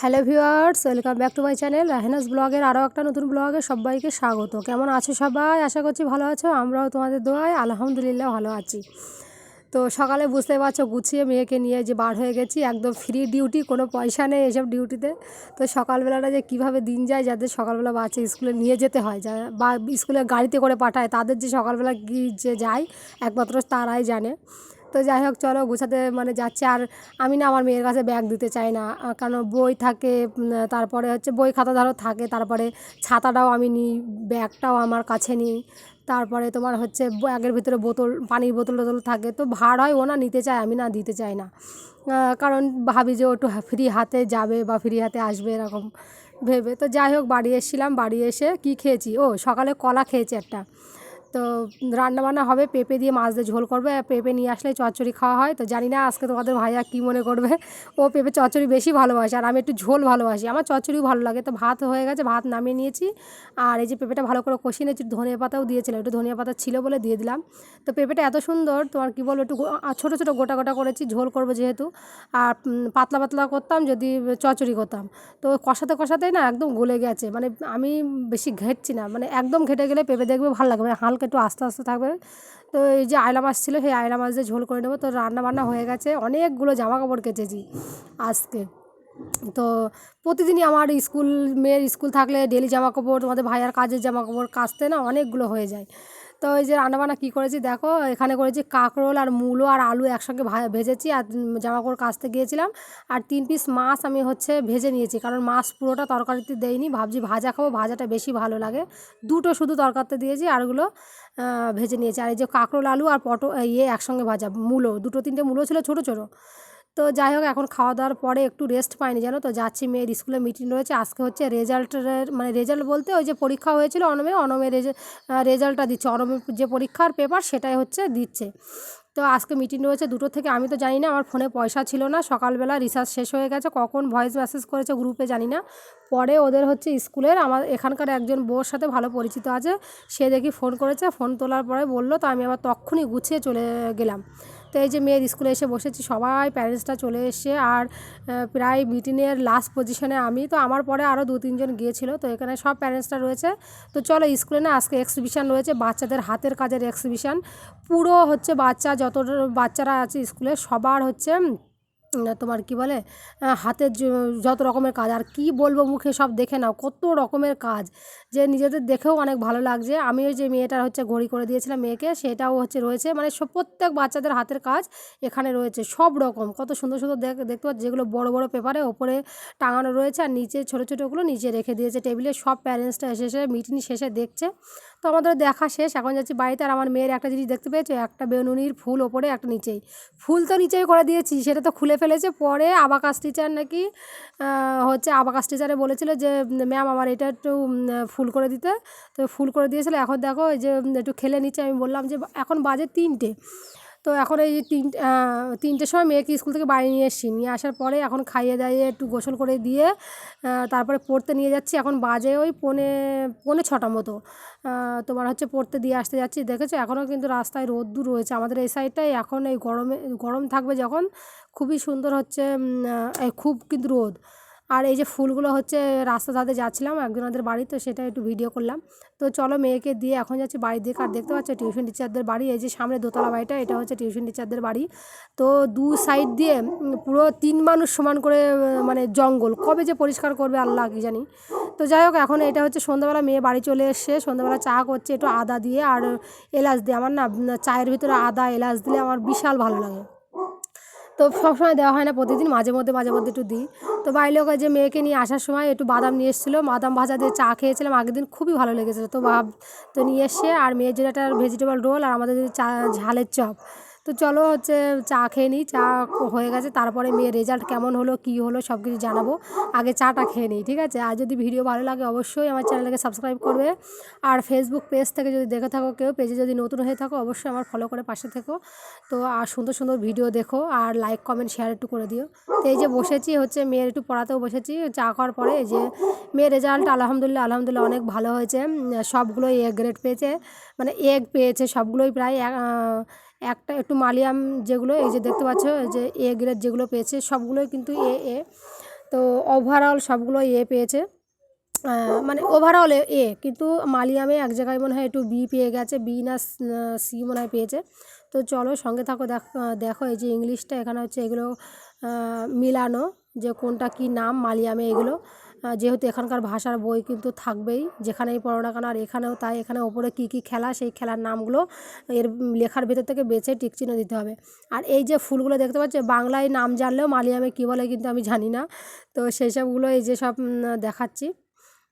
Hello viewers, welcome back to my channel Rahena's ব্লগের আরও একটা নতুন ব্লগে সবাইকে স্বাগত। কেমন আছো সবাই? আশা করছি ভালো আছো, আমরাও তোমাদের দোয়ায় আলহামদুলিল্লাহ ভালো আছি। তো সকালে বুঝতে পারছ, গুছিয়ে মেয়েকে নিয়ে যে বার হয়ে গেছি, একদম ফ্রি ডিউটি কোনো পয়সা নেই এসব ডিউটিতে তো। সকালবেলাটা যে কীভাবে দিন যায়, যাদের সকালবেলা বাচ্চা স্কুলে নিয়ে যেতে হয় যা বা স্কুলে গাড়িতে করে পাঠায়, তাদের যে সকালবেলা কি যে যায়, একমাত্র তারাই জানে। তো যাই হোক, চলো গোছাতে মানে যাচ্ছে। আর আমি না আমার মেয়ের কাছে ব্যাগ দিতে চাই না। কারণ বই থাকে তারপরে হচ্ছে বই খাতা ধরো থাকে, তারপরে ছাতাটাও আমি নিই, ব্যাগটাও আমার কাছে নিই। তারপরে তোমার হচ্ছে ব্যাগের ভিতরে বোতল, পানির বোতল টোতল থাকে। তো ভার হয়, ও না নিতে চায়, আমি না দিতে চাই না। কারণ ভাবি যে একটু ফ্রি হাতে যাবে বা ফ্রি হাতে আসবে, এরকম ভেবে। তো যাই হোক, বাড়ি এসেছিলাম, বাড়ি এসে কি খেয়েছি? ও, সকালে কলা খেয়েছি একটা। তো রান্নাবান্না হবে, পেঁপে দিয়ে মাছ দিয়ে ঝোল করবে পেঁপে নিয়ে আসলে চচ্চড়ি খাওয়া হয়। তো জানি না আজকে তোমাদের ভাইয়া কী মনে করবে। ও পেঁপে চচ্চড়ি বেশি ভালোবাসে, আর আমি একটু ঝোল ভালোবাসি। আমার চচ্চড়িও ভালো লাগে। তো ভাত হয়ে গেছে, ভাত নামিয়ে নিয়েছি। আর এই যে পেঁপেটা ভালো করে কষিয়ে নিয়েছি ধনিয়া পাতাও দিয়েছিলাম। একটু ধনিয়া পাতা ছিল বলে দিয়ে দিলাম। তো পেঁপেটা এত সুন্দর, তোমার কী বলব, একটু ছোটো ছোটো গোটা গোটা করেছি, ঝোল করব যেহেতু। আর পাতলা পাতলা করতাম, যদি চচ্চড়ি করতাম। তো কষাতে কষাতেই না একদম গলে গেছে। মানে আমি বেশি ঘেটছি না। মানে একদম ঘেটে গেলে পেঁপে দেখবে ভালো লাগবে মানে হালকা একটু আস্তে আস্তে থাকবে। তো এই যে আয়লা মাছ ছিল, সেই আয়লা মাছ দিয়ে ঝোল করে নেব। তো রান্না বান্না হয়ে গেছে। অনেকগুলো জামা কাপড় কেচেছি আজকে। তো প্রতিদিনই আমার স্কুল, মেয়ের স্কুল থাকলে ডেলি জামা কাপড় তোমাদের ভাইয়ার কাজের জামা কাপড় কাচতে না অনেকগুলো হয়ে যায়। তো ওই যে রান্নাবান্না কী করেছি দেখো এখানে করেছি কাঁকরোল আর মূলো আর আলু একসঙ্গে ভেজেছি আর উম, জামা কাপড় কাচতে গিয়েছিলাম। আর তিন পিস মাছ আমি হচ্ছে ভেজে নিয়েছি কারণ মাছ পুরোটা তরকারিতে দেইনি ভাবছি ভাজা খাব ভাজাটা বেশি ভালো লাগে। দুটো শুধু তরকারিতে দিয়েছি আরগুলো ভেজে নিয়েছি। আর এই যে কাঁকরোল আলু আর পটো ইয়ে একসঙ্গে ভাজা মূলো দুটো তিনটে মূলো ছিল ছোটো ছোটো। তো যাই হোক, এখন খাওয়া দাওয়ার পরে একটু রেস্ট পাইনি, জানো তো? যাচ্ছি মেয়ের স্কুলে মিটিং রয়েছে। আজকে হচ্ছে রেজাল্টের মানে রেজাল্ট বলতে ওই যে পরীক্ষা হয়েছিল অনমে অনমে রেজাল্টটা দিচ্ছে। অনমের যে পরীক্ষার পেপার সেটাই হচ্ছে দিচ্ছে। তো আজকে মিটিং রয়েছে দুটো থেকে, আমি তো জানি না, আমার ফোনে পয়সা ছিল না। সকালবেলা রিসার্চ শেষ হয়ে গেছে, কখন ভয়েস মেসেজ করেছে গ্রুপে জানি না। পরে ওদের হচ্ছে স্কুলের আমার, এখানকার একজন বউর সাথে ভালো পরিচিত আছে। সে দেখি ফোন করেছে ফোন তোলার পরে বলল, তো আমি আবার তখনই গুছিয়ে চলে গেলাম। তো এই যে মেয়ের স্কুলে এসে বসেছি, সবাই প্যারেন্টসটা চলে এসে আর প্রায় মিটিংয়ের লাস্ট পজিশনে আমি। তো আমার পরে আরও দু তিনজন গিয়েছিল, তো এখানে সব প্যারেন্টসটা রয়েছে। তো চলো স্কুলে না আজকে এক্সিবিশান রয়েছে, বাচ্চাদের হাতের কাজের এক্সিবিশান পুরো হচ্ছে বাচ্চা, যত বাচ্চারা আছে স্কুলে সবার হচ্ছে তোমার কি বলে হাতের যত রকমের কাজ, আর কি বলব মুখে সব দেখে নাও, কত রকমের কাজ, যে নিজেদের দেখেও অনেক ভালো লাগছে। আমি ওই যে মেয়েটার হচ্ছে ঘড়ি করে দিয়েছিলাম মেয়েকে, সেটাও হচ্ছে রয়েছে মানে সব প্রত্যেক বাচ্চাদের হাতের কাজ এখানে রয়েছে, সব রকম, কত সুন্দর সুন্দর দেখ, দেখতে পাচ্ছি, যেগুলো বড় বড় পেপারে ওপরে টাঙানো রয়েছে, আর নিচে ছোটো ছোটোগুলো নিচে রেখে দিয়েছে টেবিলে, সব প্যারেন্টসটা এসে এসে মিটিং শেষে দেখছে। তো আমাদের দেখা শেষ, এখন যাচ্ছি বাড়িতে আর আমার মেয়ের একটা জিনিস দেখতে পেয়েছ? একটা বেনুনির ফুল ওপরে, একটা নিচেই। ফুল তো নিচেই করে দিয়েছি, সেটা তো খুলে ফেলেছে। পরে আবাকাস টিচার নাকি হচ্ছে আবাকাস টিচারে বলেছিল যে, ম্যাম, আমার এটা একটু ফুল করে দিতে। তো ফুল করে দিয়েছিল। এখন দেখো যে, একটু খেলে নিচ্ছে, আমি বললাম যে, এখন বাজে তিনটে। তো এখন এই তিন তিনটের সময় মেয়েকে স্কুল থেকে বাড়ি নিয়ে এসেছি। নিয়ে আসার পরে এখন খাইয়ে দাইয়ে একটু গোসল করে দিয়ে তারপরে পড়তে নিয়ে যাচ্ছি। এখন বাজে ওই পৌনে পৌনে ছটা মতো। তোমার হচ্ছে পড়তে দিয়ে আসতে যাচ্ছি। দেখেছ? এখনও কিন্তু রাস্তায় রোদ্দুর রয়েছে। আমাদের এই সাইডটাই এখন এই গরমে, গরম থাকবে যখন। খুবই সুন্দর হচ্ছে খুব কিন্তু রোদ। আর এই যে ফুলগুলো হচ্ছে রাস্তা ধারে যাচ্ছিলাম একজনাদের বাড়ি, তো সেটা একটু ভিডিও করলাম। তো চলো মেয়েকে দিয়ে এখন যাচ্ছি বাড়ির দিকে। আর দেখতে পাচ্ছ টিউশন টিচারদের বাড়ি, এই যে সামনে দোতলা বাড়িটা, এটা হচ্ছে টিউশন টিচারদের বাড়ি। তো দু সাইড দিয়ে পুরো তিন মানুষ সমান করে মানে জঙ্গল। কবে যে পরিষ্কার করবে আল্লাহ কি জানি। তো যাই হোক, এখন এটা হচ্ছে সন্ধ্যাবেলা, মেয়ে বাড়ি চলে এসছে। সন্ধ্যাবেলা চা করছে একটু আদা দিয়ে আর এলাচ দিয়ে। আমার না, চায়ের ভিতরে আদা, এলাচ দিলে আমার বিশাল ভালো লাগে। তো সবসময় দেওয়া হয় না প্রতিদিন, মাঝে মধ্যে মাঝে মধ্যে একটু দিই। তো বাইরে লোক যে মেয়েকে নিয়ে আসার সময় একটু বাদাম নিয়ে এসেছিল, বাদাম ভাজা দিয়ে চা খেয়েছিলাম, আগের দিন খুবই ভালো লেগেছিলো তো ভাব, তো নিয়ে এসে আর মেয়ের জন্য একটা ভেজিটেবল রোল আর আমাদের চা, ঝালের চপ। তো চলো হচ্ছে চা খেয়ে নিই। চা হয়ে গেছে, তারপরে মেয়ের রেজাল্ট কেমন হলো, কী হলো সব কিছু জানাব। আগে চাটা খেয়ে নিই, ঠিক আছে? আর যদি ভিডিও ভালো লাগে, অবশ্যই আমার চ্যানেলকে সাবস্ক্রাইব করবে। আর ফেসবুক পেজ থেকে যদি দেখে থাকো কেউ পেজে যদি নতুন হয়ে থাকো, অবশ্যই আমার ফলো করে পাশে থেকো। তো আর সুন্দর সুন্দর ভিডিও দেখো, আর লাইক কমেন্ট শেয়ার একটু করে দিও। তো এই যে বসেছি, হচ্ছে মেয়ের একটু পড়াতেও বসেছি, চা খাওয়ার পরে এই যে মেয়ের রেজাল্ট আলহামদুলিল্লাহ আলহামদুলিল্লাহ অনেক ভালো হয়েছে। সবগুলোই এ গ্রেড পেয়েছে মানে এগ পেয়েছে, সবগুলোই প্রায় একটা একটু মালিয়াম যেগুলো, এই যে দেখতে পাচ্ছ যে এ গ্রেড যেগুলো পেয়েছে, সবগুলোই কিন্তু এ এ তো ওভারঅল সবগুলো এ পেয়েছে। মানে ওভারঅল এ কিন্তু মালিয়ামে এক জায়গায় মনে হয় একটু বি পেয়ে গেছে বি না সি মনে হয় পেয়েছে। তো চলো সঙ্গে থাকো, দেখো এই যে ইংলিশটা এখানে হচ্ছে এগুলো মিলানো যে কোনটা কি নাম, মালিয়ামে এগুলো। যেহেতু এখানকার ভাষার বই কিন্তু থাকবেই, যেখানেই পড়ো না কেন আর এখানেও তাই, এখানে ওপরে কী কী খেলা, সেই খেলার নামগুলো এর লেখার ভেতর থেকে বেছে টিকচিহ্ন দিতে হবে। আর এই যে ফুলগুলো দেখতে পাচ্ছ, বাংলায় নাম জানলেও মালিয়ামে কী বলে কিন্তু আমি জানি না, তো সেই সবগুলো এই যে সব দেখাচ্ছি।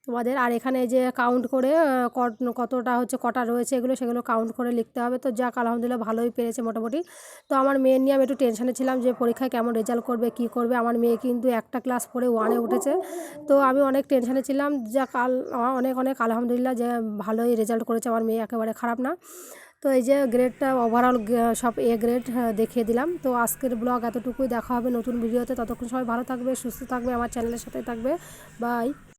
তোমাদের। আর এখানে যে কাউন্ট করে কতটা হচ্ছে কটা রয়েছে এগুলো, সেগুলো কাউন্ট করে লিখতে হবে। তো যাক, আলহামদুলিল্লাহ ভালোই পেরেছে মোটামুটি। তো আমার মেয়ের নিয়ে আমি একটু টেনশানে ছিলাম যে পরীক্ষায় কেমন রেজাল্ট করবে, কি করবে। আমার মেয়ে কিন্তু একটা ক্লাস পরে ওয়ানে উঠেছে। তো আমি অনেক টেনশানে ছিলাম। যা কাল অনেক অনেক আলহামদুলিল্লাহ যে ভালোই রেজাল্ট করেছে। আমার মেয়ে একেবারে খারাপ না। তো এই যে গ্রেডটা ওভারঅল সব এ গ্রেড দেখিয়ে দিলাম। তো আজকের ব্লগ এতটুকুই। দেখা হবে নতুন ভিডিওতে ততক্ষণ সবাই ভালো থাকবে, সুস্থ থাকবে। আমার চ্যানেলের সাথে থাকবে। বাই